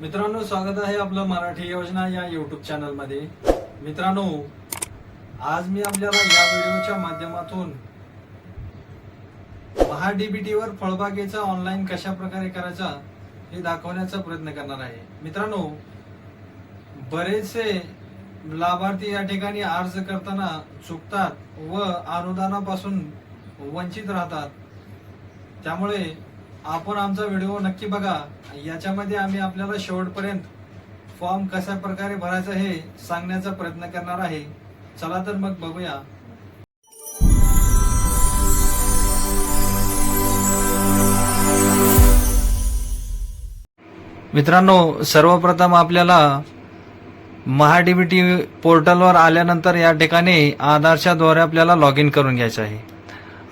मित्रांनो स्वागत आहे आपलं मराठी योजना या युट्यूब चॅनलमध्ये. मित्रांनो आज मी आपल्याला या व्हिडिओच्या माध्यमातून महाडीबीटी वर फळबागेचा ऑनलाईन कशा प्रकारे करायचा हे दाखवण्याचा प्रयत्न करणार आहे. मित्रांनो बरेचसे लाभार्थी या ठिकाणी अर्ज करताना चुकतात व अनुदानापासून वंचित राहतात. त्यामुळे आपण आमचा व्हिडिओ नक्की बघा. याच्यामध्ये आम्ही आपल्याला शेवटपर्यंत फॉर्म कशा प्रकारे भरायचा हे सांगण्याचा प्रयत्न करणार आहे. चला तर मग बघूया. मित्रांनो सर्वप्रथम आपल्याला महाडीबीटी पोर्टलवर आल्यानंतर या ठिकाणी आधारच्या द्वारे आपल्याला लॉग इन करून घ्यायचं आहे.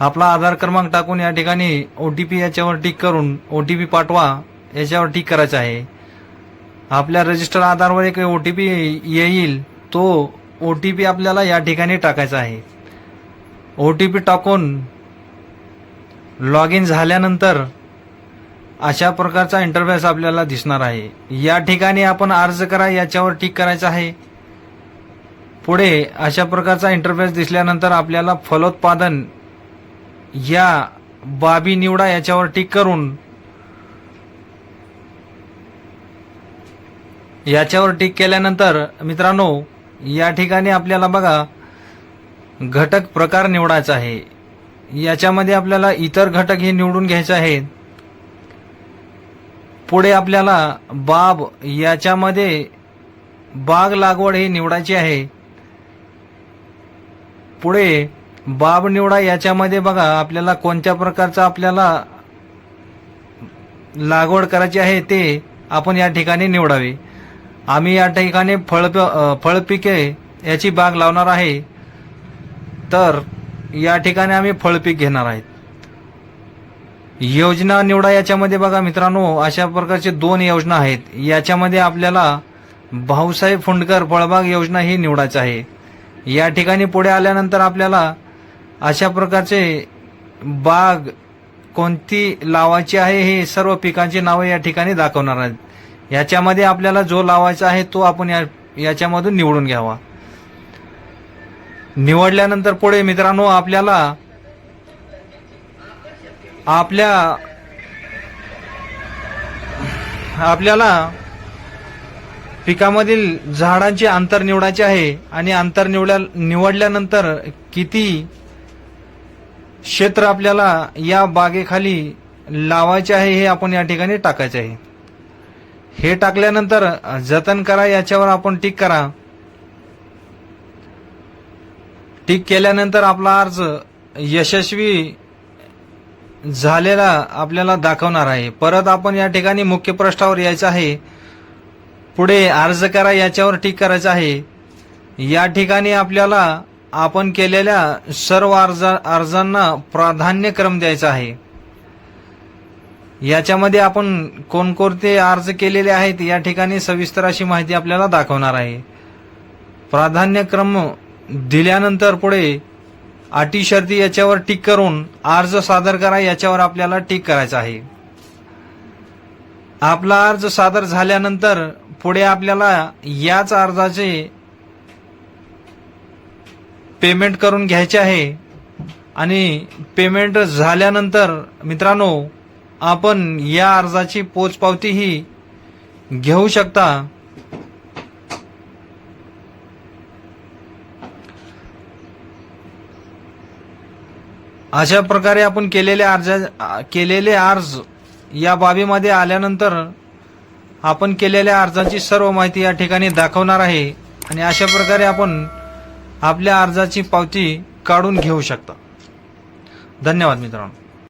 आपला आधार क्रमांक टाकून या ठिकाणी ओ टी पी याच्यावर टिक करून ओ टी पी पाठवा याच्यावर टिक करायचं आहे. आपल्या रजिस्टर आधारवर एक ओ टी पी येईल तो ओ टी पी आपल्याला या ठिकाणी टाकायचा आहे. ओ टी पी टाकून लॉग इन झाल्यानंतर अशा प्रकारचा इंटरफेस आपल्याला दिसणार आहे. या ठिकाणी आपण अर्ज करा याच्यावर टिक करायचं आहे. पुढे अशा प्रकारचा इंटरफेस दिसल्यानंतर आपल्याला फलोत्पादन या बाबी निवडा याच्यावर टिक करून याच्यावर टिक केल्यानंतर मित्रांनो या ठिकाणी आपल्याला बघा घटक प्रकार निवडायचा आहे. याच्यामध्ये आपल्याला इतर घटक हे निवडून घ्यायचे आहेत. पुढे आपल्याला बाब याच्यामध्ये बाग लागवड ही निवडायची आहे. पुढे बाब निवडा याच्यामध्ये बघा आपल्याला कोणत्या प्रकारचा आपल्याला लागवड करायची आहे ते आपण या ठिकाणी निवडावे. आम्ही या ठिकाणी फळ फळपिके याची बाग लावणार आहे. तर या ठिकाणी आम्ही फळपीक घेणार आहेत. योजना निवडा याच्यामध्ये बघा मित्रांनो अशा प्रकारचे दोन योजना आहेत. याच्यामध्ये आपल्याला भाऊसाहेब फुंडकर फळबाग योजना ही निवडायची आहे. या ठिकाणी पुढे आल्यानंतर आपल्याला अशा प्रकारचे बाग कोणती लावायची आहे हे सर्व पिकांची नावं या ठिकाणी दाखवणार आहेत. याच्यामध्ये आपल्याला जो लावायचा आहे तो आपण या याच्यामधून निवडून घ्यावा. निवडल्यानंतर पुढे मित्रांनो आपल्याला आपल्या आपल्याला पिकामधील झाडांचे अंतर निवडायचे आहे आणि अंतर निवडल्या निवडल्यानंतर किती क्षेत्र आपल्याला या बागेखाली लावायचे आहे हे आपण या ठिकाणी टाकायचे आहे. हे टाकल्यानंतर जतन करा याच्यावर आपण टिक करा. टिक केल्यानंतर आपला अर्ज यशस्वी झालेला आपल्याला दाखवणार आहे. परत आपण या ठिकाणी मुख्य पृष्ठावर यायचं आहे. पुढे अर्ज करा याच्यावर टिक करायचं आहे. या ठिकाणी आपल्याला आपण केलेल्या सर्व अर्ज अर्जांना प्राधान्यक्रम द्यायचा आहे. याच्यामध्ये आपण कोणकोणते अर्ज केलेले आहेत या ठिकाणी सविस्तर अशी माहिती आपल्याला दाखवणार आहे. प्राधान्यक्रम दिल्यानंतर पुढे अटी शर्ती याच्यावर टिक करून अर्ज सादर करा याच्यावर आपल्याला टिक करायचं आहे. आपला अर्ज सादर झाल्यानंतर पुढे आपल्याला याच अर्जाचे पेमेंट करून घ्यायचे आहे. आणि पेमेंट झाल्यानंतर मित्रांनो आपण या अर्जाची पोचपावतीही घेऊ शकता. अशा प्रकारे आपण केलेले अर्ज केलेले अर्ज या बाबीमध्ये आल्यानंतर आपण केलेल्या अर्जाची सर्व माहिती या ठिकाणी दाखवणार आहे. आणि अशा प्रकारे आपण आपल्या अर्जाची पावती काढून घेऊ शकता. धन्यवाद मित्रांनो.